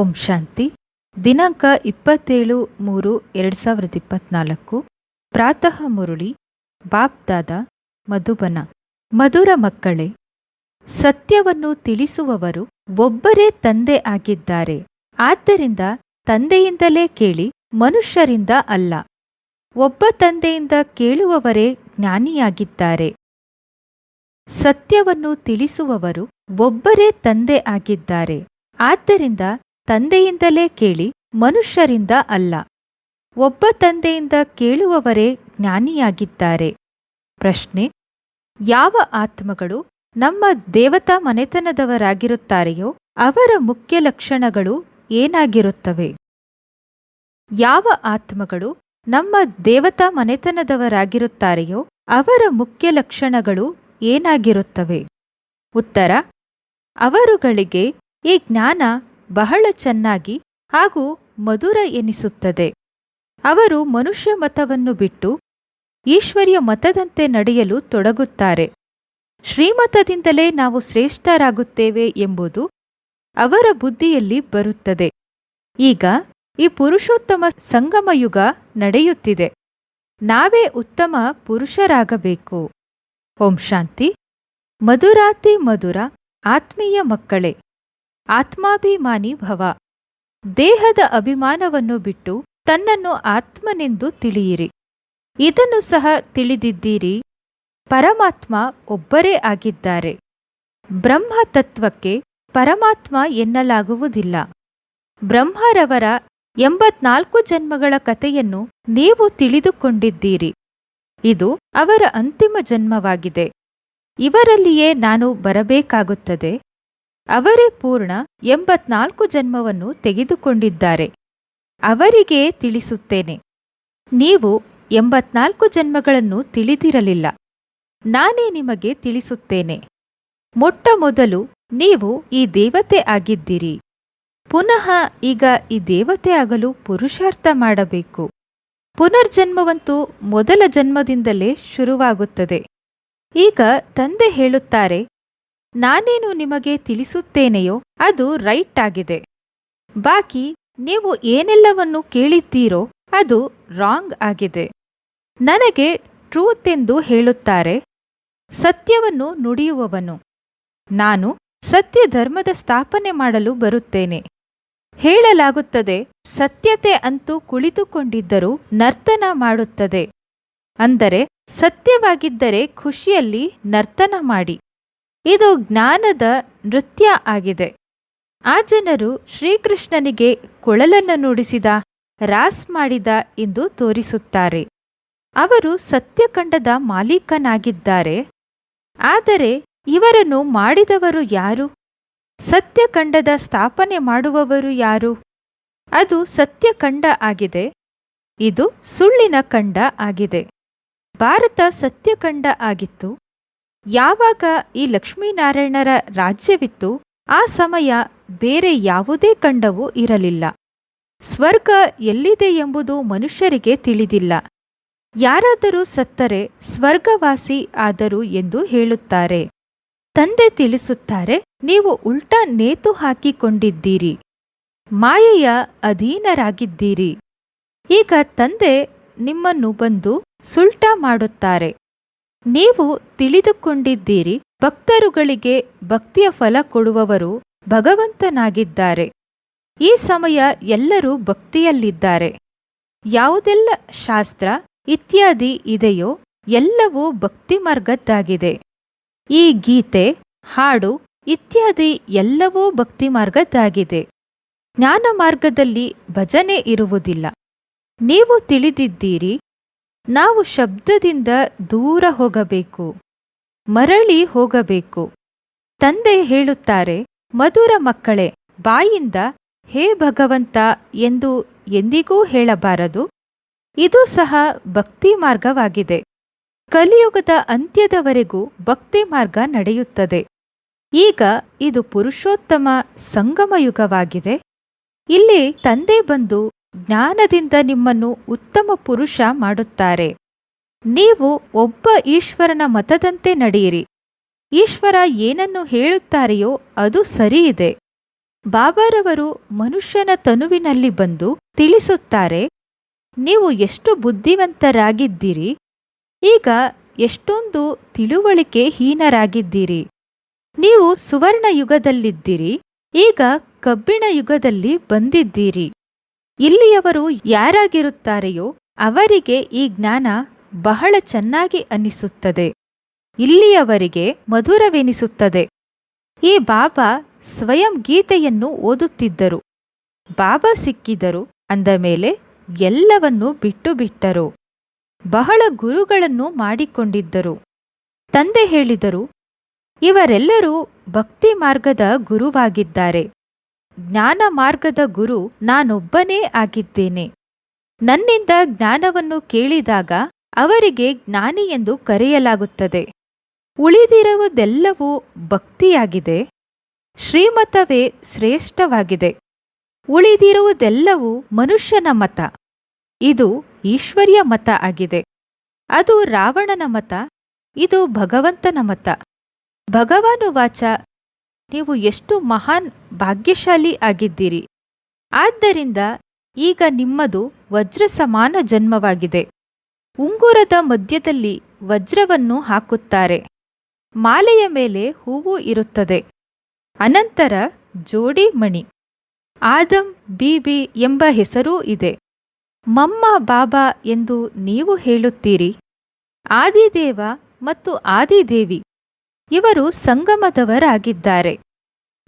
ಓಂ ಶಾಂತಿ. ದಿನಾಂಕ ಇಪ್ಪತ್ತೇಳು ಮೂರು ಎರಡು ಸಾವಿರದ ಇಪ್ಪತ್ನಾಲ್ಕು. ಪ್ರಾತಃ ಮುರುಳಿ, ಬಾಪ್ದಾದ, ಮಧುಬನ. ಮಧುರ ಮಕ್ಕಳೇ, ಸತ್ಯವನ್ನು ತಿಳಿಸುವವರು ಒಬ್ಬರೇ ತಂದೆ ಆಗಿದ್ದಾರೆ. ಆದ್ದರಿಂದ ತಂದೆಯಿಂದಲೇ ಕೇಳಿ ಮನುಷ್ಯರಿಂದ ಅಲ್ಲ. ಒಬ್ಬ ತಂದೆಯಿಂದ ಕೇಳುವವರೇ ಜ್ಞಾನಿಯಾಗಿದ್ದಾರೆ. ಸತ್ಯವನ್ನು ತಿಳಿಸುವವರು ಒಬ್ಬರೇ ತಂದೆ ಆಗಿದ್ದಾರೆ. ಆದ್ದರಿಂದ ತಂದೆಯಿಂದಲೇ ಕೇಳಿ ಮನುಷ್ಯರಿಂದ ಅಲ್ಲ. ಒಬ್ಬ ತಂದೆಯಿಂದ ಕೇಳುವವರೇ ಜ್ಞಾನಿಯಾಗಿದ್ದಾರೆ. ಪ್ರಶ್ನೆ, ಯಾವ ಆತ್ಮಗಳು ನಮ್ಮ ದೇವತಾ ಮನೆತನದವರಾಗಿರುತ್ತಾರೆಯೋ ಅವರ ಮುಖ್ಯ ಲಕ್ಷಣಗಳು ಏನಾಗಿರುತ್ತವೆ? ಯಾವ ಆತ್ಮಗಳು ನಮ್ಮ ದೇವತಾ ಮನೆತನದವರಾಗಿರುತ್ತಾರೆಯೋ ಅವರ ಮುಖ್ಯ ಲಕ್ಷಣಗಳು ಏನಾಗಿರುತ್ತವೆ? ಉತ್ತರ, ಅವರುಗಳಿಗೆ ಈ ಜ್ಞಾನ ಬಹಳ ಚೆನ್ನಾಗಿ ಹಾಗೂ ಮಧುರ ಎನಿಸುತ್ತದೆ. ಅವರು ಮನುಷ್ಯ ಮತವನ್ನು ಬಿಟ್ಟು ಈಶ್ವರ್ಯ ಮತದಂತೆ ನಡೆಯಲು ತೊಡಗುತ್ತಾರೆ. ಶ್ರೀಮತದಿಂದಲೇ ನಾವು ಶ್ರೇಷ್ಠರಾಗುತ್ತೇವೆ ಎಂಬುದು ಅವರ ಬುದ್ಧಿಯಲ್ಲಿ ಬರುತ್ತದೆ. ಈಗ ಈ ಪುರುಷೋತ್ತಮ ಸಂಗಮಯುಗ ನಡೆಯುತ್ತಿದೆ. ನಾವೇ ಉತ್ತಮ ಪುರುಷರಾಗಬೇಕು. ಓಂ ಶಾಂತಿ. ಮಧುರಾತಿ ಮಧುರ ಆತ್ಮೀಯ ಮಕ್ಕಳೇ. ಆತ್ಮಾಭಿಮಾನಿ ಭವ. ದೇಹದ ಅಭಿಮಾನವನ್ನು ಬಿಟ್ಟು ತನ್ನನ್ನು ಆತ್ಮನೆಂದು ತಿಳಿಯಿರಿ. ಇದನ್ನು ಸಹ ತಿಳಿದಿದ್ದೀರಿ. ಪರಮಾತ್ಮ ಒಬ್ಬರೇ ಆಗಿದ್ದಾರೆ. ಬ್ರಹ್ಮ ತತ್ವಕ್ಕೆ ಪರಮಾತ್ಮ ಎನ್ನಲಾಗುವುದಿಲ್ಲ. ಬ್ರಹ್ಮರವರ ಎಂಬತ್ನಾಲ್ಕು ಜನ್ಮಗಳ ಕಥೆಯನ್ನು ನೀವು ತಿಳಿದುಕೊಂಡಿದ್ದೀರಿ. ಇದು ಅವರ ಅಂತಿಮ ಜನ್ಮವಾಗಿದೆ. ಇವರಲ್ಲಿಯೇ ನಾನು ಬರಬೇಕಾಗುತ್ತದೆ. ಅವರೇ ಪೂರ್ಣ ಎಂಬತ್ನಾಲ್ಕು ಜನ್ಮವನ್ನು ತೆಗೆದುಕೊಂಡಿದ್ದಾರೆ. ಅವರಿಗೆ ತಿಳಿಸುತ್ತೇನೆ. ನೀವು ಎಂಬತ್ನಾಲ್ಕು ಜನ್ಮಗಳನ್ನು ತಿಳಿದಿರಲಿಲ್ಲ. ನಾನೇ ನಿಮಗೆ ತಿಳಿಸುತ್ತೇನೆ. ಮೊಟ್ಟ ಮೊದಲು ನೀವು ಈ ದೇವತೆ ಆಗಿದ್ದೀರಿ. ಪುನಃ ಈಗ ಈ ದೇವತೆ ಆಗಲು ಪುರುಷಾರ್ಥ ಮಾಡಬೇಕು. ಪುನರ್ಜನ್ಮವಂತೂ ಮೊದಲ ಜನ್ಮದಿಂದಲೇ ಶುರುವಾಗುತ್ತದೆ. ಈಗ ತಂದೆ ಹೇಳುತ್ತಾರೆ ನಾನೇನು ನಿಮಗೆ ತಿಳಿಸುತ್ತೇನೆಯೋ ಅದು ರೈಟ್ ಆಗಿದೆ. ಬಾಕಿ, ನೀವು ಏನೆಲ್ಲವನ್ನು ಕೇಳಿದ್ದೀರೋ ಅದು ರಾಂಗ್ ಆಗಿದೆ. ನನಗೆ ಟ್ರೂತ್ ಎಂದು ಹೇಳುತ್ತಾರೆ, ಸತ್ಯವನ್ನು ನುಡಿಯುವವನು. ನಾನು ಸತ್ಯ ಧರ್ಮದ ಸ್ಥಾಪನೆ ಮಾಡಲು ಬರುತ್ತೇನೆ. ಹೇಳಲಾಗುತ್ತದೆ, ಸತ್ಯತೆ ಅಂತೂ ಕುಳಿತುಕೊಂಡಿದ್ದರೂ ನರ್ತನ ಮಾಡುತ್ತದೆ. ಅಂದರೆ, ಸತ್ಯವಾಗಿದ್ದರೆ ಖುಷಿಯಲ್ಲಿ ನರ್ತನ ಮಾಡಿ. ಇದು ಜ್ಞಾನದ ನೃತ್ಯ ಆಗಿದೆ. ಆ ಜನರು ಶ್ರೀಕೃಷ್ಣನಿಗೆ ಕೊಳಲನ್ನು ನುಡಿಸಿದ, ರಾಸ್ ಮಾಡಿದ ಎಂದು ತೋರಿಸುತ್ತಾರೆ. ಅವರು ಸತ್ಯಕಂಡದ ಮಾಲೀಕನಾಗಿದ್ದಾರೆ. ಆದರೆ ಇವರನ್ನು ಮಾಡಿದವರು ಯಾರು? ಸತ್ಯಖಂಡದ ಸ್ಥಾಪನೆ ಮಾಡುವವರು ಯಾರು? ಅದು ಸತ್ಯಖಂಡ ಆಗಿದೆ. ಇದು ಸುಳ್ಳಿನ ಖಂಡ ಆಗಿದೆ. ಭಾರತ ಸತ್ಯಖಂಡ ಆಗಿತ್ತು. ಯಾವಾಗ ಈ ಲಕ್ಷ್ಮೀನಾರಾಯಣರ ರಾಜ್ಯವಿತ್ತು, ಆ ಸಮಯ ಬೇರೆ ಯಾವುದೇ ಖಂಡವೂ ಇರಲಿಲ್ಲ. ಸ್ವರ್ಗ ಎಲ್ಲಿದೆ ಎಂಬುದು ಮನುಷ್ಯರಿಗೆ ತಿಳಿದಿಲ್ಲ. ಯಾರಾದರೂ ಸತ್ತರೆ ಸ್ವರ್ಗವಾಸಿ ಆದರು ಎಂದು ಹೇಳುತ್ತಾರೆ. ತಂದೆ ತಿಳಿಸುತ್ತಾರೆ, ನೀವು ಉಲ್ಟಾ ನೇತು ಹಾಕಿಕೊಂಡಿದ್ದೀರಿ. ಮಾಯೆಯ ಅಧೀನರಾಗಿದ್ದೀರಿ. ಈಗ ತಂದೆ ನಿಮ್ಮನ್ನು ಬಂದು ಸುಲ್ಟಾ ಮಾಡುತ್ತಾರೆ. ನೀವು ತಿಳಿದುಕೊಂಡಿದ್ದೀರಿ, ಭಕ್ತರುಗಳಿಗೆ ಭಕ್ತಿಯ ಫಲ ಕೊಡುವವರು ಭಗವಂತನಾಗಿದ್ದಾರೆ. ಈ ಸಮಯ ಎಲ್ಲರೂ ಭಕ್ತಿಯಲ್ಲಿದ್ದಾರೆ. ಯಾವುದೆಲ್ಲ ಶಾಸ್ತ್ರ ಇತ್ಯಾದಿ ಇದೆಯೋ ಎಲ್ಲವೂ ಭಕ್ತಿ ಮಾರ್ಗದ್ದಾಗಿದೆ ಈ ಗೀತೆ, ಹಾಡು ಇತ್ಯಾದಿ ಎಲ್ಲವೂ ಭಕ್ತಿ ಮಾರ್ಗದ್ದಾಗಿದೆ ಜ್ಞಾನ ಮಾರ್ಗದಲ್ಲಿ ಭಜನೆ ಇರುವುದಿಲ್ಲ. ನೀವು ತಿಳಿದಿದ್ದೀರಿ ನಾವು ಶಬ್ದದಿಂದ ದೂರ ಹೋಗಬೇಕು, ಮರಳಿ ಹೋಗಬೇಕು. ತಂದೆ ಹೇಳುತ್ತಾರೆ, ಮಧುರ ಮಕ್ಕಳೇ, ಬಾಯಿಂದ ಹೇ ಭಗವಂತ ಎಂದು ಎಂದಿಗೂ ಹೇಳಬಾರದು. ಇದು ಸಹ ಭಕ್ತಿ ಮಾರ್ಗವಾಗಿದೆ. ಕಲಿಯುಗದ ಅಂತ್ಯದವರೆಗೂ ಭಕ್ತಿ ಮಾರ್ಗ ನಡೆಯುತ್ತದೆ. ಈಗ ಇದು ಪುರುಷೋತ್ತಮ ಸಂಗಮಯುಗವಾಗಿದೆ. ಇಲ್ಲಿ ತಂದೆ ಬಂದು ಜ್ಞಾನದಿಂದ ನಿಮ್ಮನ್ನು ಉತ್ತಮ ಪುರುಷ ಮಾಡುತ್ತಾರೆ. ನೀವು ಒಬ್ಬ ಈಶ್ವರನ ಮತದಂತೆ ನಡೆಯಿರಿ. ಈಶ್ವರ ಏನನ್ನು ಹೇಳುತ್ತಾರೆಯೋ ಅದು ಸರಿಯಿದೆ. ಬಾಬಾರವರು ಮನುಷ್ಯನ ತನುವಿನಲ್ಲಿ ಬಂದು ತಿಳಿಸುತ್ತಾರೆ, ನೀವು ಎಷ್ಟು ಬುದ್ಧಿವಂತರಾಗಿದ್ದೀರಿ, ಈಗ ಎಷ್ಟೊಂದು ತಿಳುವಳಿಕೆ ಹೀನರಾಗಿದ್ದೀರಿ ನೀವು ಸುವರ್ಣ ಯುಗದಲ್ಲಿದ್ದೀರಿ ಈಗ ಕಬ್ಬಿಣ ಯುಗದಲ್ಲಿ ಬಂದಿದ್ದೀರಿ. ಇಲ್ಲಿಯವರು ಯಾರಾಗಿರುತ್ತಾರೆಯೋ ಅವರಿಗೆ ಈ ಜ್ಞಾನ ಬಹಳ ಚೆನ್ನಾಗಿ ಅನ್ನಿಸುತ್ತದೆ. ಇಲ್ಲಿಯವರಿಗೆ ಮಧುರವೆನಿಸುತ್ತದೆ. ಈ ಬಾಬಾ ಸ್ವಯಂ ಗೀತೆಯನ್ನು ಓದುತ್ತಿದ್ದರು. ಬಾಬಾ ಸಿಕ್ಕಿದರು, ಅಂದ ಮೇಲೆ ಎಲ್ಲವನ್ನೂ ಬಿಟ್ಟು ಬಿಟ್ಟರು. ಬಹಳ ಗುರುಗಳನ್ನು ಮಾಡಿಕೊಂಡಿದ್ದರು. ತಂದೆ ಹೇಳಿದರು, ಇವರೆಲ್ಲರೂ ಭಕ್ತಿ ಮಾರ್ಗದ ಗುರುವಾಗಿದ್ದಾರೆ. ಜ್ಞಾನ ಮಾರ್ಗದ ಗುರು ನಾನೊಬ್ಬನೇ ಆಗಿದ್ದೇನೆ. ನನ್ನಿಂದ ಜ್ಞಾನವನ್ನು ಕೇಳಿದಾಗ ಅವರಿಗೆ ಜ್ಞಾನಿ ಎಂದು ಕರೆಯಲಾಗುತ್ತದೆ. ಉಳಿದಿರುವುದೆಲ್ಲವೂ ಭಕ್ತಿಯಾಗಿದೆ. ಶ್ರೀಮತವೇ ಶ್ರೇಷ್ಠವಾಗಿದೆ. ಉಳಿದಿರುವುದೆಲ್ಲವೂ ಮನುಷ್ಯನ ಮತ. ಇದು ಈಶ್ವರ್ಯ ಮತ ಆಗಿದೆ. ಅದು ರಾವಣನ ಮತ. ಇದು ಭಗವಂತನ ಮತ. ಭಗವಾನುವಾಚ ನೀವು ಎಷ್ಟು ಮಹಾನ್ ಭಾಗ್ಯಶಾಲಿ ಆಗಿದ್ದೀರಿ. ಆದ್ದರಿಂದ ಈಗ ನಿಮ್ಮದು ವಜ್ರ ಸಮಾನ ಜನ್ಮವಾಗಿದೆ. ಉಂಗುರದ ಮಧ್ಯದಲ್ಲಿ ವಜ್ರವನ್ನು ಹಾಕುತ್ತಾರೆ. ಮಾಲೆಯ ಮೇಲೆ ಹೂವು ಇರುತ್ತದೆ. ಅನಂತರ ಜೋಡಿ ಮಣಿ. ಆದಂ ಬೀಬಿ ಎಂಬ ಹೆಸರೂ ಇದೆ. ಮಮ್ಮ ಬಾಬಾ ಎಂದು ನೀವು ಹೇಳುತ್ತೀರಿ. ಆದಿದೇವ ಮತ್ತು ಆದಿದೇವಿ. ಇವರು ಸಂಗಮದವರಾಗಿದ್ದಾರೆ.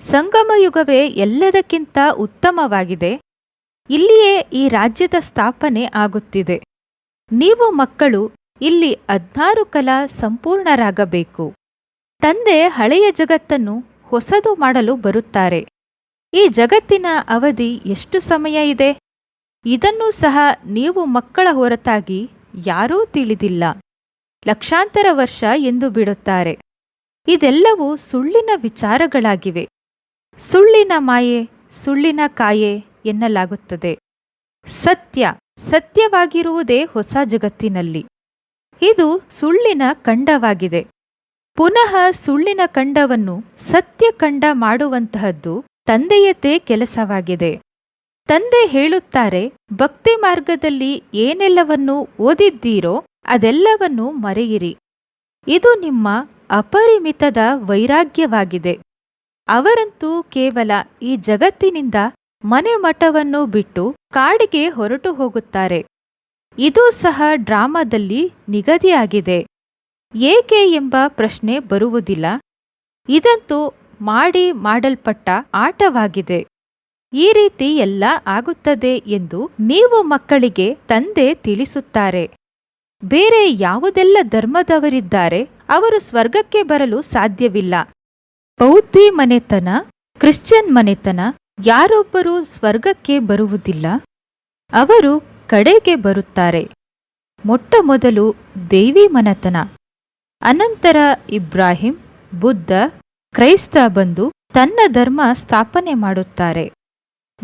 ಸಂಗಮಯುಗವೇ ಎಲ್ಲದಕ್ಕಿಂತ ಉತ್ತಮವಾಗಿದೆ. ಇಲ್ಲಿಯೇ ಈ ರಾಜ್ಯದ ಸ್ಥಾಪನೆ ಆಗುತ್ತಿದೆ. ನೀವು ಮಕ್ಕಳು, ಇಲ್ಲಿ ಹದ್ನಾರು ಕಲಾ ಸಂಪೂರ್ಣರಾಗಬೇಕು. ತಂದೆ ಹಳೆಯ ಜಗತ್ತನ್ನು ಹೊಸದು ಮಾಡಲು ಬರುತ್ತಾರೆ. ಈ ಜಗತ್ತಿನ ಅವಧಿ ಎಷ್ಟು ಸಮಯ ಇದೆ? ಇದನ್ನು ಸಹ ನೀವು ಮಕ್ಕಳ ಹೊರತಾಗಿ ಯಾರೂ ತಿಳಿದಿಲ್ಲ. ಲಕ್ಷಾಂತರ ವರ್ಷ ಎಂದು ಬಿಡುತ್ತಾರೆ. ಇದೆಲ್ಲವೂ ಸುಳ್ಳಿನ ವಿಚಾರಗಳಾಗಿವೆ. ಸುಳ್ಳಿನ ಮಾಯೆ ಸುಳ್ಳಿನ ಕಾಯೆ ಎನ್ನಲಾಗುತ್ತದೆ. ಸತ್ಯ ಸತ್ಯವಾಗಿರುವುದೇ ಹೊಸ ಜಗತ್ತಿನಲ್ಲಿ. ಇದು ಸುಳ್ಳಿನ ಖಂಡವಾಗಿದೆ. ಪುನಃ ಸುಳ್ಳಿನ ಖಂಡವನ್ನು ಸತ್ಯ ಖಂಡ ಮಾಡುವಂತಹದ್ದು ತಂದೆಯದ್ದೇ ಕೆಲಸವಾಗಿದೆ. ತಂದೆ ಹೇಳುತ್ತಾರೆ, ಭಕ್ತಿ ಮಾರ್ಗದಲ್ಲಿ ಏನೆಲ್ಲವನ್ನು ಓದಿದ್ದೀರೋ ಅದೆಲ್ಲವನ್ನು ಮರೆಯಿರಿ. ಇದು ನಿಮ್ಮ ಅಪರಿಮಿತದ ವೈರಾಗ್ಯವಾಗಿದೆ. ಅವರಂತೂ ಕೇವಲ ಈ ಜಗತ್ತಿನಿಂದ ಮನೆ ಮಠವನ್ನು ಬಿಟ್ಟು ಕಾಡಿಗೆ ಹೊರಟು ಹೋಗುತ್ತಾರೆ. ಇದು ಸಹ ಡ್ರಾಮಾದಲ್ಲಿ ನಿಗದಿಯಾಗಿದೆ. ಏಕೆ ಎಂಬ ಪ್ರಶ್ನೆ ಬರುವುದಿಲ್ಲ. ಇದಂತೂ ಮಾಡಿ ಮಾಡಲ್ಪಟ್ಟ ಆಟವಾಗಿದೆ. ಈ ರೀತಿ ಎಲ್ಲ ಆಗುತ್ತದೆ ಎಂದು ನೀವು ಮಕ್ಕಳಿಗೆ ತಂದೆ ತಿಳಿಸುತ್ತಾರೆ. ಬೇರೆ ಯಾವುದೆಲ್ಲ ಧರ್ಮದವರಿದ್ದಾರೆ ಅವರು ಸ್ವರ್ಗಕ್ಕೆ ಬರಲು ಸಾಧ್ಯವಿಲ್ಲ. ಬೌದ್ಧಿ ಮನೆತನ, ಕ್ರಿಶ್ಚಿಯನ್ ಮನೆತನ, ಯಾರೊಬ್ಬರೂ ಸ್ವರ್ಗಕ್ಕೆ ಬರುವುದಿಲ್ಲ. ಅವರು ಕಡೆಗೆ ಬರುತ್ತಾರೆ. ಮೊಟ್ಟ ಮೊದಲು ದೇವಿ ಮನೆತನ. ಅನಂತರ ಇಬ್ರಾಹಿಂ, ಬುದ್ಧ, ಕ್ರೈಸ್ತ ಬಂದು ತನ್ನ ಧರ್ಮ ಸ್ಥಾಪನೆ ಮಾಡುತ್ತಾರೆ.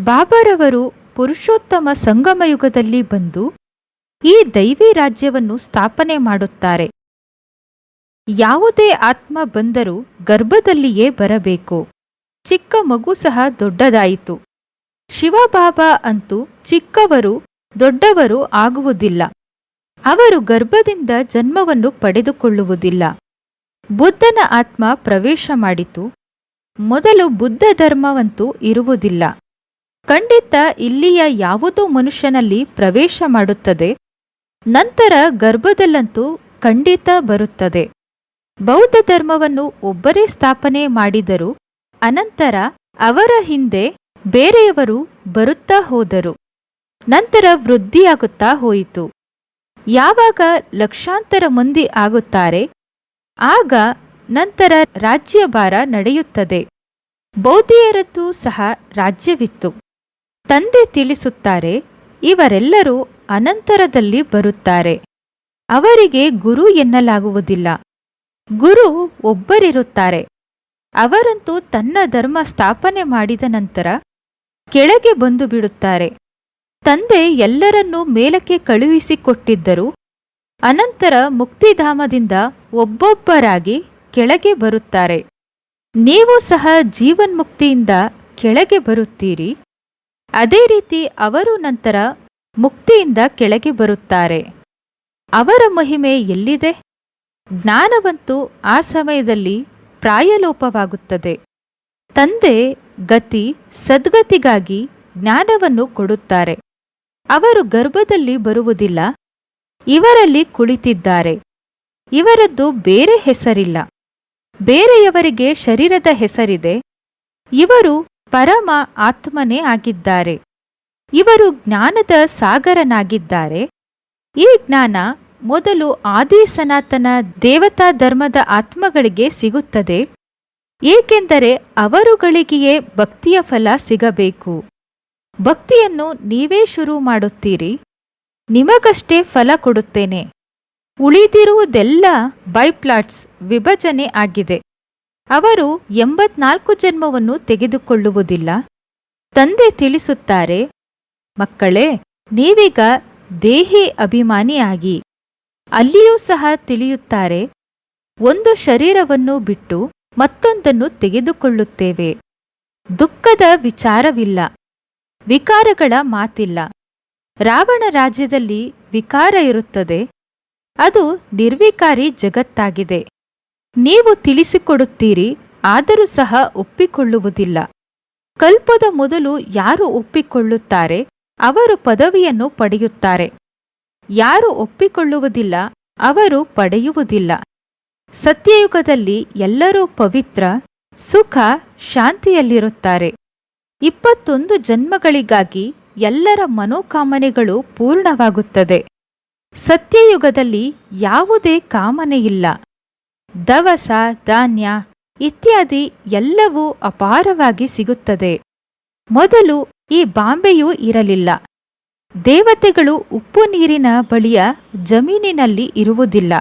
ಬಾಬರವರು ಪುರುಷೋತ್ತಮ ಸಂಗಮಯುಗದಲ್ಲಿ ಬಂದು ಈ ದೈವಿ ರಾಜ್ಯವನ್ನು ಸ್ಥಾಪನೆ ಮಾಡುತ್ತಾರೆ. ಯಾವುದೇ ಆತ್ಮ ಬಂದರೂ ಗರ್ಭದಲ್ಲಿಯೇ ಬರಬೇಕು. ಚಿಕ್ಕ ಮಗು ಸಹ ದೊಡ್ಡದಾಯಿತು. ಶಿವಬಾಬಾ ಅಂತೂ ಚಿಕ್ಕವರು, ದೊಡ್ಡವರು ಆಗುವುದಿಲ್ಲ. ಅವರು ಗರ್ಭದಿಂದ ಜನ್ಮವನ್ನು ಪಡೆದುಕೊಳ್ಳುವುದಿಲ್ಲ. ಬುದ್ಧನ ಆತ್ಮ ಪ್ರವೇಶ ಮಾಡಿತು. ಮೊದಲು ಬುದ್ಧ ಧರ್ಮವಂತೂ ಇರುವುದಿಲ್ಲ. ಖಂಡಿತ ಇಲ್ಲಿಯ ಯಾವುದೋ ಮನುಷ್ಯನಲ್ಲಿ ಪ್ರವೇಶ ಮಾಡುತ್ತದೆ. ನಂತರ ಗರ್ಭದಲ್ಲಂತೂ ಖಂಡಿತ ಬರುತ್ತದೆ. ಬೌದ್ಧ ಧರ್ಮವನ್ನು ಒಬ್ಬರೇ ಸ್ಥಾಪನೆ ಮಾಡಿದರು ಅನಂತರ ಅವರ ಹಿಂದೆ ಬೇರೆಯವರು ಬರುತ್ತಾ ಹೋದರು. ನಂತರ ವೃದ್ಧಿಯಾಗುತ್ತಾ ಹೋಯಿತು. ಯಾವಾಗ ಲಕ್ಷಾಂತರ ಮಂದಿ ಆಗುತ್ತಾರೆ, ಆಗ ನಂತರ ರಾಜ್ಯಭಾರ ನಡೆಯುತ್ತದೆ. ಬೌದ್ಧಿಯರದ್ದು ಸಹ ರಾಜ್ಯವಿತ್ತು. ತಂದೆ ತಿಳಿಸುತ್ತಾರೆ, ಇವರೆಲ್ಲರೂ ಅನಂತರದಲ್ಲಿ ಬರುತ್ತಾರೆ. ಅವರಿಗೆ ಗುರು ಎನ್ನಲಾಗುವುದಿಲ್ಲ. ಗುರು ಒಬ್ಬರಿರುತ್ತಾರೆ. ಅವರಂತೂ ತನ್ನ ಧರ್ಮ ಸ್ಥಾಪನೆ ಮಾಡಿದ ನಂತರ ಕೆಳಗೆ ಬಂದು ಬಿಡುತ್ತಾರೆ. ತಂದೆ ಎಲ್ಲರನ್ನೂ ಮೇಲಕ್ಕೆ ಕಳುಹಿಸಿಕೊಟ್ಟಿದ್ದರು ಅನಂತರ ಮುಕ್ತಿಧಾಮದಿಂದ ಒಬ್ಬೊಬ್ಬರಾಗಿ ಕೆಳಗೆ ಬರುತ್ತಾರೆ. ನೀವು ಸಹ ಜೀವನ್ಮುಕ್ತಿಯಿಂದ ಕೆಳಗೆ ಬರುತ್ತೀರಿ. ಅದೇ ರೀತಿ ಅವರು ನಂತರ ಮುಕ್ತಿಯಿಂದ ಕೆಳಗೆ ಬರುತ್ತಾರೆ. ಅವರ ಮಹಿಮೆ ಎಲ್ಲಿದೆ? ಜ್ಞಾನವಂತೂ ಆ ಸಮಯದಲ್ಲಿ ಪ್ರಾಯಲೋಪವಾಗುತ್ತದೆ. ತಂದೆ ಗತಿ ಸದ್ಗತಿಗಾಗಿ ಜ್ಞಾನವನ್ನು ಕೊಡುತ್ತಾರೆ. ಅವರು ಗರ್ಭದಲ್ಲಿ ಬರುವುದಿಲ್ಲ. ಇವರಲ್ಲಿ ಕುಳಿತಿದ್ದಾರೆ. ಇವರದ್ದು ಬೇರೆ ಹೆಸರಿಲ್ಲ. ಬೇರೆಯವರಿಗೆ ಶರೀರದ ಹೆಸರಿದೆ. ಇವರು ಪರಮ ಆತ್ಮನೇ ಆಗಿದ್ದಾರೆ. ಇವರು ಜ್ಞಾನದ ಸಾಗರನಾಗಿದ್ದಾರೆ. ಈ ಜ್ಞಾನ ಮೊದಲು ಆದಿ ಸನಾತನ ದೇವತಾ ಧರ್ಮದ ಆತ್ಮಗಳಿಗೆ ಸಿಗುತ್ತದೆ. ಏಕೆಂದರೆ ಅವರುಗಳಿಗೆಯೇ ಭಕ್ತಿಯ ಫಲ ಸಿಗಬೇಕು. ಭಕ್ತಿಯನ್ನು ನೀವೇ ಶುರು ಮಾಡುತ್ತೀರಿ. ನಿಮಗಷ್ಟೇ ಫಲ ಕೊಡುತ್ತೇನೆ. ಉಳಿದಿರುವುದೆಲ್ಲ ಬೈಪ್ಲಾಟ್ಸ್ ವಿಭಜನೆ ಆಗಿದೆ. ಅವರು ಎಂಬತ್ನಾಲ್ಕು ಜನ್ಮವನ್ನು ತೆಗೆದುಕೊಳ್ಳುವುದಿಲ್ಲ. ತಂದೆ ತಿಳಿಸುತ್ತಾರೆ, ಮಕ್ಕಳೇ, ನೀವೀಗ ದೇಹಿ ಅಭಿಮಾನಿಯಾಗಿ. ಅಲ್ಲಿಯೂ ಸಹ ತಿಳಿಯುತ್ತಾರೆ, ಒಂದು ಶರೀರವನ್ನು ಬಿಟ್ಟು ಮತ್ತೊಂದನ್ನು ತೆಗೆದುಕೊಳ್ಳುತ್ತೇವೆ. ದುಃಖದ ವಿಚಾರವಿಲ್ಲ, ವಿಕಾರಗಳ ಮಾತಿಲ್ಲ. ರಾವಣ ರಾಜ್ಯದಲ್ಲಿ ವಿಕಾರ ಇರುತ್ತದೆ, ಅದು ನಿರ್ವಿಕಾರಿ ಜಗತ್ತಾಗಿದೆ. ನೀವು ತಿಳಿಸಿಕೊಡುತ್ತೀರಿ, ಆದರೂ ಸಹ ಒಪ್ಪಿಕೊಳ್ಳುವುದಿಲ್ಲ. ಕಲ್ಪದ ಮೊದಲು ಯಾರು ಒಪ್ಪಿಕೊಳ್ಳುತ್ತಾರೆ, ಅವರು ಪದವಿಯನ್ನು ಪಡೆಯುತ್ತಾರೆ. ಯಾರು ಒಪ್ಪಿಕೊಳ್ಳುವುದಿಲ್ಲ, ಅವರು ಪಡೆಯುವುದಿಲ್ಲ. ಸತ್ಯಯುಗದಲ್ಲಿ ಎಲ್ಲರೂ ಪವಿತ್ರ, ಸುಖ, ಶಾಂತಿಯಲ್ಲಿರುತ್ತಾರೆ. ಇಪ್ಪತ್ತೊಂದು ಜನ್ಮಗಳಿಗಾಗಿ ಎಲ್ಲರ ಮನೋಕಾಮನೆಗಳು ಪೂರ್ಣವಾಗುತ್ತದೆ. ಸತ್ಯಯುಗದಲ್ಲಿ ಯಾವುದೇ ಕಾಮನೆಯಿಲ್ಲ ದವಸ, ಧಾನ್ಯ ಇತ್ಯಾದಿ ಎಲ್ಲವೂ ಅಪಾರವಾಗಿ ಸಿಗುತ್ತದೆ. ಮೊದಲು ಈ ಬಾಂಬೆಯೂ ಇರಲಿಲ್ಲ. ದೇವತೆಗಳು ಉಪ್ಪು ನೀರಿನ ಬಳಿಯ ಜಮೀನಿನಲ್ಲಿ ಇರುವುದಿಲ್ಲ.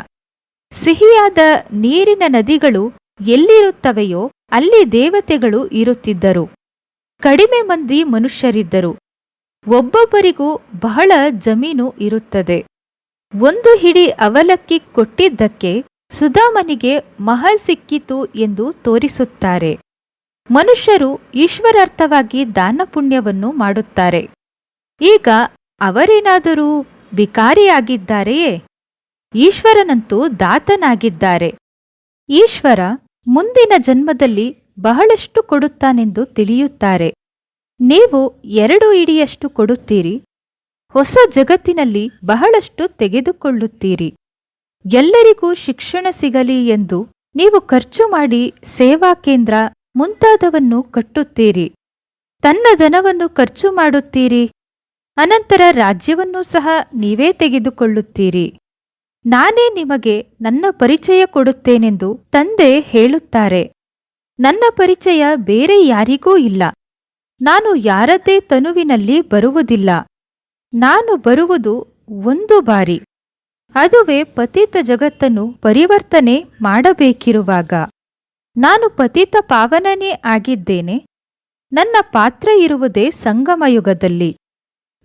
ಸಿಹಿಯಾದ ನೀರಿನ ನದಿಗಳು ಎಲ್ಲಿರುತ್ತವೆಯೋ ಅಲ್ಲಿ ದೇವತೆಗಳು ಇರುತ್ತಿದ್ದರು. ಕಡಿಮೆ ಮಂದಿ ಮನುಷ್ಯರಿದ್ದರು. ಒಬ್ಬೊಬ್ಬರಿಗೂ ಬಹಳ ಜಮೀನು ಇರುತ್ತದೆ. ಒಂದು ಹಿಡಿ ಅವಲಕ್ಕಿ ಕೊಟ್ಟಿದ್ದಕ್ಕೆ ಸುಧಾಮನಿಗೆ ಮಹಲ್ ಸಿಕ್ಕಿತು ಎಂದು ತೋರಿಸುತ್ತಾರೆ. ಮನುಷ್ಯರು ಈಶ್ವರಾರ್ಥವಾಗಿ ದಾನ ಪುಣ್ಯವನ್ನು ಮಾಡುತ್ತಾರೆ. ಈಗ ಅವರೇನಾದರೂ ಬಿಕಾರಿಯಾಗಿದ್ದಾರೆಯೇ? ಈಶ್ವರನಂತೂ ದಾತನಾಗಿದ್ದಾರೆ. ಈಶ್ವರ ಮುಂದಿನ ಜನ್ಮದಲ್ಲಿ ಬಹಳಷ್ಟು ಕೊಡುತ್ತಾನೆಂದು ತಿಳಿಯುತ್ತಾರೆ. ನೀವು ಎರಡು ಇಡಿಯಷ್ಟು ಕೊಡುತ್ತೀರಿ. ಹೊಸ ಜಗತ್ತಿನಲ್ಲಿ ಬಹಳಷ್ಟು ತೆಗೆದುಕೊಳ್ಳುತ್ತೀರಿ. ಎಲ್ಲರಿಗೂ ಶಿಕ್ಷಣ ಸಿಗಲಿ ಎಂದು ನೀವು ಖರ್ಚು ಮಾಡಿ ಸೇವಾ ಕೇಂದ್ರ ಮುಂತಾದವನ್ನು ಕಟ್ಟುತ್ತೀರಿ. ತನ್ನ ಧನವನ್ನು ಖರ್ಚು ಮಾಡುತ್ತೀರಿ. ಅನಂತರ ರಾಜ್ಯವನ್ನು ಸಹ ನೀವೇ ತೆಗೆದುಕೊಳ್ಳುತ್ತೀರಿ. ನಾನೇ ನಿಮಗೆ ನನ್ನ ಪರಿಚಯ ಕೊಡುತ್ತೇನೆಂದು ತಂದೆ ಹೇಳುತ್ತಾರೆ. ನನ್ನ ಪರಿಚಯ ಬೇರೆ ಯಾರಿಗೂ ಇಲ್ಲ. ನಾನು ಯಾರದೇ ತನುವಿನಲ್ಲಿ ಬರುವುದಿಲ್ಲ. ನಾನು ಬರುವುದು ಒಂದು ಬಾರಿ. ಅದುವೇ ಪತಿತ ಜಗತ್ತನ್ನು ಪರಿವರ್ತನೆ ಮಾಡಬೇಕಿರುವಾಗ. ನಾನು ಪತಿತ ಪಾವನನೇ ಆಗಿದ್ದೇನೆ. ನನ್ನ ಪಾತ್ರ ಇರುವುದೇ ಸಂಗಮಯುಗದಲ್ಲಿ.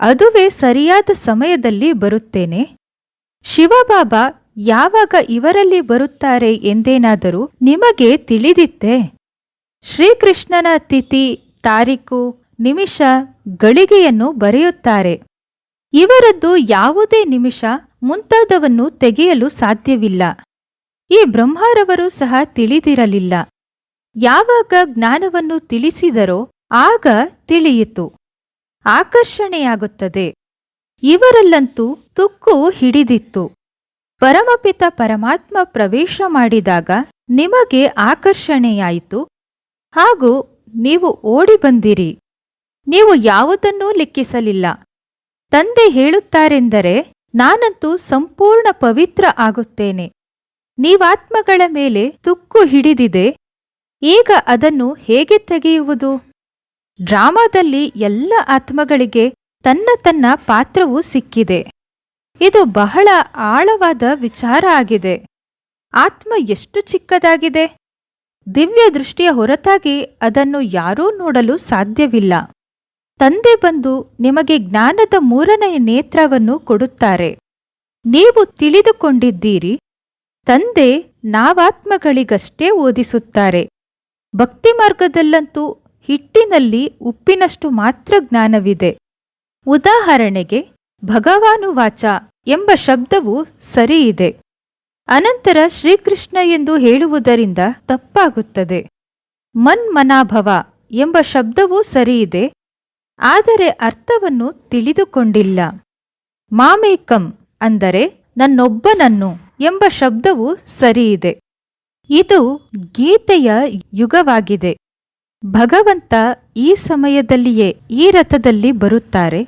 ಅದುವೇ ಸರಿಯಾದ ಸಮಯದಲ್ಲಿ ಬರುತ್ತೇನೆ. ಶಿವಬಾಬಾ, ಯಾವಾಗ ಇವರಲ್ಲಿ ಬರುತ್ತಾರೆ ಎಂದೇನಾದರೂ ನಿಮಗೆ ತಿಳಿದಿತ್ತೆ? ಶ್ರೀಕೃಷ್ಣನ ತಿಥಿ, ತಾರೀಕು, ನಿಮಿಷ, ಗಳಿಗೆಯನ್ನು ಬರೆಯುತ್ತಾರೆ. ಇವರದ್ದು ಯಾವುದೇ ನಿಮಿಷ ಮುಂತಾದವನ್ನು ತೆಗೆಯಲು ಸಾಧ್ಯವಿಲ್ಲ. ಈ ಬ್ರಹ್ಮರವರು ಸಹ ತಿಳಿದಿರಲಿಲ್ಲ. ಯಾವಾಗ ಜ್ಞಾನವನ್ನು ತಿಳಿಸಿದರೋ ಆಗ ತಿಳಿಯಿತು. ಆಕರ್ಷಣೆಯಾಗುತ್ತದೆ. ಇವರಲ್ಲಂತೂ ತುಕ್ಕು ಹಿಡಿದಿತ್ತು. ಪರಮಪಿತ ಪರಮಾತ್ಮ ಪ್ರವೇಶ ಮಾಡಿದಾಗ ನಿಮಗೆ ಆಕರ್ಷಣೆಯಾಯಿತು. ಹಾಗೂ ನೀವು ಓಡಿ ಬಂದಿರಿ. ನೀವು ಯಾವುದನ್ನೂ ಲೆಕ್ಕಿಸಲಿಲ್ಲ. ತಂದೆ ಹೇಳುತ್ತಾರೆಂದರೆ, ನಾನಂತೂ ಸಂಪೂರ್ಣ ಪವಿತ್ರ ಆಗುತ್ತೇನೆ. ನೀವಾತ್ಮಗಳ ಮೇಲೆ ತುಕ್ಕು ಹಿಡಿದಿದೆ. ಈಗ ಅದನ್ನು ಹೇಗೆ ತೆಗೆಯುವುದು? ಡ್ರಾಮಾದಲ್ಲಿ ಎಲ್ಲ ಆತ್ಮಗಳಿಗೆ ತನ್ನ ತನ್ನ ಪಾತ್ರವು ಸಿಕ್ಕಿದೆ. ಇದು ಬಹಳ ಆಳವಾದ ವಿಚಾರ ಆಗಿದೆ. ಆತ್ಮ ಎಷ್ಟು ಚಿಕ್ಕದಾಗಿದೆ? ದಿವ್ಯ ದೃಷ್ಟಿಯ ಹೊರತಾಗಿ ಅದನ್ನು ಯಾರೂ ನೋಡಲು ಸಾಧ್ಯವಿಲ್ಲ. ತಂದೆ ಬಂದು ನಿಮಗೆ ಜ್ಞಾನದ ಮೂರನೆಯ ನೇತ್ರವನ್ನು ಕೊಡುತ್ತಾರೆ. ನೀವು ತಿಳಿದುಕೊಂಡಿದ್ದೀರಿ. ತಂದೆ ನಾವಾತ್ಮಗಳಿಗಷ್ಟೇ ಓದಿಸುತ್ತಾರೆ. ಭಕ್ತಿ ಮಾರ್ಗದಲ್ಲಂತೂ ಹಿಟ್ಟಿನಲ್ಲಿ ಉಪ್ಪಿನಷ್ಟು ಮಾತ್ರ ಜ್ಞಾನವಿದೆ. ಉದಾಹರಣೆಗೆ, ಭಗವಾನುವಾಚ ಎಂಬ ಶಬ್ದವು ಸರಿಯಿದೆ. ಅನಂತರ ಶ್ರೀಕೃಷ್ಣ ಎಂದು ಹೇಳುವುದರಿಂದ ತಪ್ಪಾಗುತ್ತದೆ. ಮನ್ಮನಾಭವ ಎಂಬ ಶಬ್ದವೂ ಸರಿಯಿದೆ, ಆದರೆ ಅರ್ಥವನ್ನು ತಿಳಿದುಕೊಂಡಿಲ್ಲ. ಮಾಮೇಕಂ ಅಂದರೆ ನನ್ನೊಬ್ಬನನ್ನು ಎಂಬ ಶಬ್ದವು ಸರಿಯಿದೆ. ಇದು ಗೀತೆಯ ಯುಗವಾಗಿದೆ. ಭಗವಂತ ಈ ಸಮಯದಲ್ಲಿಯೇ ಈ ರಥದಲ್ಲಿ ಬರುತ್ತಾರೆ.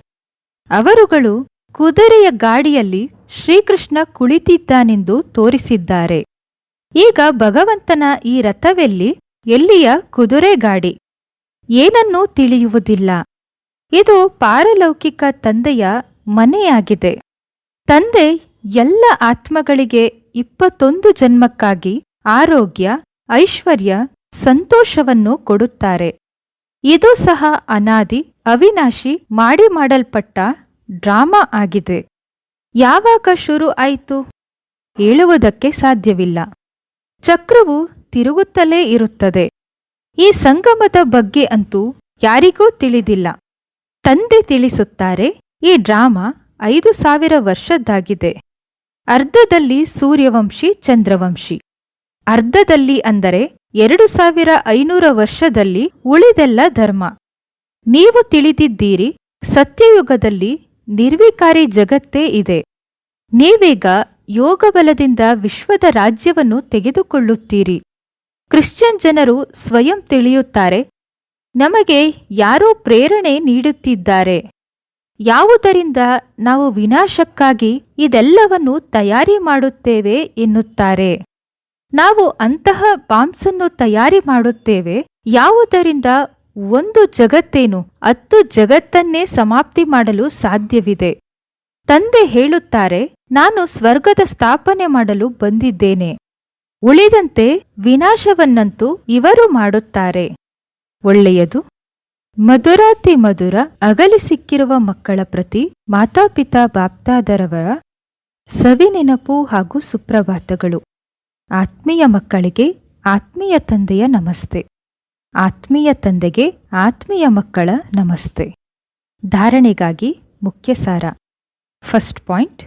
ಅವರುಗಳು ಕುದುರೆಯ ಗಾಡಿಯಲ್ಲಿ ಶ್ರೀಕೃಷ್ಣ ಕುಳಿತಿದ್ದಾನೆಂದು ತೋರಿಸಿದ್ದಾರೆ. ಈಗ ಭಗವಂತನ ಈ ರಥವೆಲ್ಲಿ ಎಲ್ಲಿಯ ಕುದುರೆ ಗಾಡಿ? ಏನನ್ನೂ ತಿಳಿಯುವುದಿಲ್ಲ. ಇದು ಪಾರಲೌಕಿಕ ತಂದೆಯ ಮನೆಯಾಗಿದೆ. ತಂದೆ ಎಲ್ಲ ಆತ್ಮಗಳಿಗೆ ಇಪ್ಪತ್ತೊಂದು ಜನ್ಮಕ್ಕಾಗಿ ಆರೋಗ್ಯ, ಐಶ್ವರ್ಯ ಸಂತೋಷವನ್ನು ಕೊಡುತ್ತಾರೆ. ಇದು ಸಹ ಅನಾದಿ, ಅವಿನಾಶಿ, ಮಾಡಿ ಮಾಡಲ್ಪಟ್ಟ ಡ್ರಾಮಾ ಆಗಿದೆ. ಯಾವಾಗ ಶುರು ಆಯಿತು? ಹೇಳುವುದಕ್ಕೆ ಸಾಧ್ಯವಿಲ್ಲ. ಚಕ್ರವು ತಿರುಗುತ್ತಲೇ ಇರುತ್ತದೆ. ಈ ಸಂಗಮದ ಬಗ್ಗೆ ಅಂತೂ ಯಾರಿಗೂ ತಿಳಿದಿಲ್ಲ. ತಂದೆ ತಿಳಿಸುತ್ತಾರೆ, ಈ ಡ್ರಾಮಾ ಐದು ಸಾವಿರ ವರ್ಷದ್ದಾಗಿದೆ. ಅರ್ಧದಲ್ಲಿ ಸೂರ್ಯವಂಶಿ, ಚಂದ್ರವಂಶಿ. ಅರ್ಧದಲ್ಲಿ ಅಂದರೆ ಎರಡು ಸಾವಿರ ಐನೂರ ವರ್ಷದಲ್ಲಿ ಉಳಿದೆಲ್ಲ ಧರ್ಮ. ನೀವು ತಿಳಿದಿದ್ದೀರಿ, ಸತ್ಯಯುಗದಲ್ಲಿ ನಿರ್ವಿಕಾರಿ ಜಗತ್ತೇ ಇದೆ. ನೀವೀಗ ಯೋಗಬಲದಿಂದ ವಿಶ್ವದ ರಾಜ್ಯವನ್ನು ತೆಗೆದುಕೊಳ್ಳುತ್ತೀರಿ. ಕ್ರಿಶ್ಚಿಯನ್ ಜನರು ಸ್ವಯಂ ತಿಳಿಯುತ್ತಾರೆ, ನಮಗೆ ಯಾರೋ ಪ್ರೇರಣೆ ನೀಡುತ್ತಿದ್ದಾರೆ. ಯಾವುದರಿಂದ ನಾವು ವಿನಾಶಕ್ಕಾಗಿ ಇದೆಲ್ಲವನ್ನು ತಯಾರಿ ಮಾಡುತ್ತೇವೆ ಎನ್ನುತ್ತಾರೆ. ನಾವು ಅಂತಹ ಬಾಂಬ್ಸನ್ನು ತಯಾರಿ ಮಾಡುತ್ತೇವೆ, ಯಾವುದರಿಂದ ಒಂದು ಜಗತ್ತೇನು ಹತ್ತು ಜಗತ್ತನ್ನೇ ಸಮಾಪ್ತಿ ಮಾಡಲು ಸಾಧ್ಯವಿದೆ. ತಂದೆ ಹೇಳುತ್ತಾರೆ, ನಾನು ಸ್ವರ್ಗದ ಸ್ಥಾಪನೆ ಮಾಡಲು ಬಂದಿದ್ದೇನೆ. ಉಳಿದಂತೆ ವಿನಾಶವನ್ನಂತೂ ಇವರು ಮಾಡುತ್ತಾರೆ. ಒಳ್ಳೆಯದು. ಮಧುರಾತಿ ಮಧುರ ಅಗಲಿ ಸಿಕ್ಕಿರುವ ಮಕ್ಕಳ ಪ್ರತಿ ಮಾತಾಪಿತಾ ಬಾಪ್ತಾದರವರ ಸವಿನೆನಪು ಹಾಗೂ ಸುಪ್ರಭಾತಗಳು. ಆತ್ಮೀಯ ಮಕ್ಕಳಿಗೆ ಆತ್ಮೀಯ ತಂದೆಯ ನಮಸ್ತೆ. ಆತ್ಮೀಯ ತಂದೆಗೆ ಆತ್ಮೀಯ ಮಕ್ಕಳ ನಮಸ್ತೆ. ಧಾರಣೆಗಾಗಿ ಮುಖ್ಯ ಸಾರ. ಫಸ್ಟ್ ಪಾಯಿಂಟ್,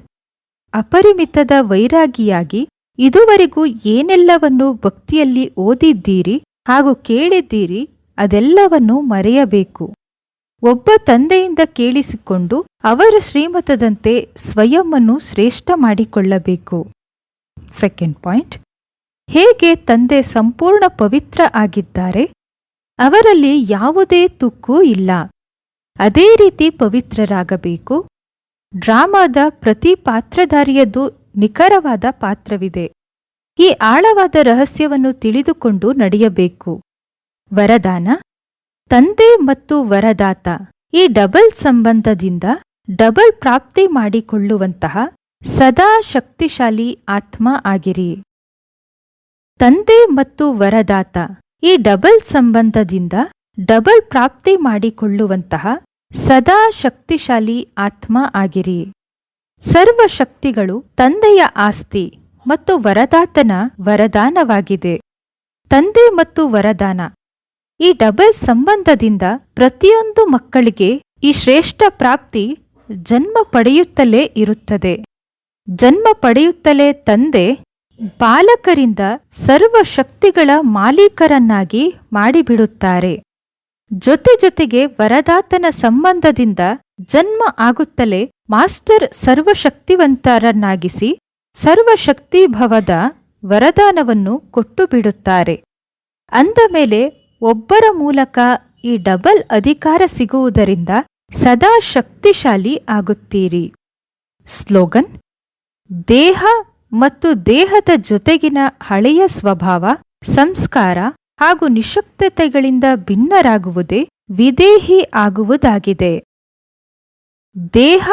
ಅಪರಿಮಿತದ ವೈರಾಗಿಯಾಗಿ ಇದುವರೆಗೂ ಏನೆಲ್ಲವನ್ನು ಭಕ್ತಿಯಲ್ಲಿ ಓದಿದ್ದೀರಿ ಹಾಗೂ ಕೇಳಿದ್ದೀರಿ ಅದೆಲ್ಲವನ್ನು ಮರೆಯಬೇಕು. ಒಬ್ಬ ತಂದೆಯಿಂದ ಕೇಳಿಸಿಕೊಂಡು ಅವರ ಶ್ರೀಮತದಂತೆ ಸ್ವಯಂವನ್ನು ಶ್ರೇಷ್ಠ ಮಾಡಿಕೊಳ್ಳಬೇಕು. ಸೆಕೆಂಡ್ ಪಾಯಿಂಟ್ ಹೇಗೆ ತಂದೆ ಸಂಪೂರ್ಣ ಪವಿತ್ರ ಆಗಿದ್ದಾರೆ? ಅವರಲ್ಲಿ ಯಾವುದೇ ತುಕ್ಕು ಇಲ್ಲ. ಅದೇ ರೀತಿ ಪವಿತ್ರರಾಗಬೇಕು. ಡ್ರಾಮಾದ ಪ್ರತಿ ಪಾತ್ರಧಾರಿಯದ್ದು ನಿಖರವಾದ ಪಾತ್ರವಿದೆ. ಈ ಆಳವಾದ ರಹಸ್ಯವನ್ನು ತಿಳಿದುಕೊಂಡು ನಡೆಯಬೇಕು. ವರದಾನ? ತಂದೆ ಮತ್ತು ವರದಾತ ಈ ಡಬಲ್ ಸಂಬಂಧದಿಂದ ಡಬಲ್ ಪ್ರಾಪ್ತಿ ಮಾಡಿಕೊಳ್ಳುವಂತಹ ಸದಾ ಶಕ್ತಿಶಾಲಿ ಆತ್ಮ ಆಗಿರಿ. ತಂದೆ ಮತ್ತು ವರದಾತ. ಈ ಡಬಲ್ ಸಂಬಂಧದಿಂದ ಡಬಲ್ ಪ್ರಾಪ್ತಿ ಮಾಡಿಕೊಳ್ಳುವಂತಹ ಸದಾ ಶಕ್ತಿಶಾಲಿ ಆತ್ಮ ಆಗಿರಿ. ಸರ್ವ ಶಕ್ತಿಗಳು ತಂದೆಯ ಆಸ್ತಿ ಮತ್ತು ವರದಾತನ ವರದಾನವಾಗಿದೆ. ತಂದೆ ಮತ್ತು ವರದಾನ. ಈ ಡಬಲ್ ಸಂಬಂಧದಿಂದ ಪ್ರತಿಯೊಂದು ಮಕ್ಕಳಿಗೆ ಈ ಶ್ರೇಷ್ಠ ಪ್ರಾಪ್ತಿ ಜನ್ಮ ಪಡೆಯುತ್ತಲೇ ಇರುತ್ತದೆ. ಜನ್ಮ ಪಡೆಯುತ್ತಲೇ ತಂದೆ ಬಾಲಕರಿಂದ ಸರ್ವ ಶಕ್ತಿಗಳ ಮಾಲೀಕರನ್ನಾಗಿ ಮಾಡಿಬಿಡುತ್ತಾರೆ. ಜೊತೆ ಜೊತೆಗೆ ವರದಾತನ ಸಂಬಂಧದಿಂದ ಜನ್ಮ ಆಗುತ್ತಲೇ ಮಾಸ್ಟರ್ ಸರ್ವಶಕ್ತಿವಂತರನ್ನಾಗಿಸಿ ಸರ್ವಶಕ್ತಿಭವದ ವರದಾನವನ್ನು ಕೊಟ್ಟು ಬಿಡುತ್ತಾರೆ ಅಂದ ಮೇಲೆ ಒಬ್ಬರ ಮೂಲಕ ಈ ಡಬಲ್ ಅಧಿಕಾರ ಸಿಗುವುದರಿಂದ ಸದಾ ಶಕ್ತಿಶಾಲಿ ಆಗುತ್ತೀರಿ. ಸ್ಲೋಗನ್, ದೇಹ ಮತ್ತು ದೇಹದ ಜೊತೆಗಿನ ಹಳೆಯ ಸ್ವಭಾವ, ಸಂಸ್ಕಾರ ಹಾಗೂ ನಿಶಕ್ತತೆಗಳಿಂದ ಭಿನ್ನರಾಗುವುದೇ ವಿದೇಹಿ ಆಗುವುದಾಗಿದೆ. ದೇಹ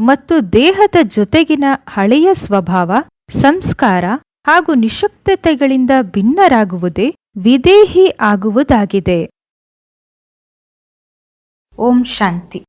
ಮತ್ತು ದೇಹದ ಜೊತೆಗಿನ ಹಳೆಯ ಸ್ವಭಾವ, ಸಂಸ್ಕಾರ ಹಾಗೂ ನಿಶಕ್ತತೆಗಳಿಂದ ಭಿನ್ನರಾಗುವುದೇ ವಿದೇಹಿ ಆಗುವುದಾಗಿದೆ. ಓಂ ಶಾಂತಿ.